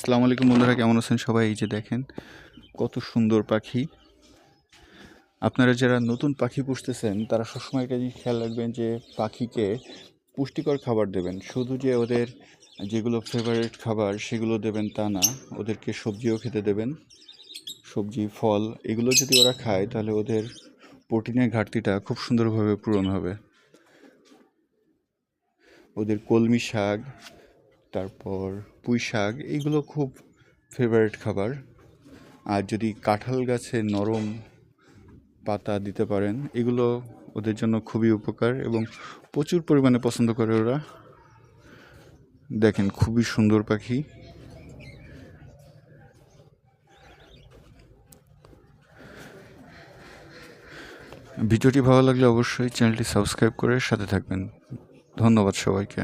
আসসালামু আলাইকুম বন্ধুরা, কেমন আছেন সবাই? এই যে দেখেন, কত সুন্দর পাখি। আপনারা যারা নতুন পাখি পুষতেছেন, তারা সবসময় একটা জিনিস খেয়াল রাখবেন যে, পাখিকে পুষ্টিকর খাবার দেবেন। শুধু যে ওদের যেগুলো ফেভারিট খাবার, সেগুলো দেবেন তা না। ওদেরকে সবজিও খেতে দেবেন। সবজি, ফল, এগুলো যদি ওরা খায়, তাহলে ওদের প্রোটিনের ঘাটতিটা খুব সুন্দরভাবে পূরণ হবে। ওদের কলমি শাক তারপর পুঁই শাক এইগুলো খুব ফেভারিট খাবার। আর যদি কাঁঠাল গাছে নরম পাতা দিতে পারেন, এগুলো ওদের জন্য খুবই উপকার এবং প্রচুর পরিমাণে পছন্দ করে ওরা। দেখেন, খুবই সুন্দর পাখি। ভিডিওটি ভালো লাগলে অবশ্যই চ্যানেলটি সাবস্ক্রাইব করে সাথে থাকবেন। ধন্যবাদ সবাইকে।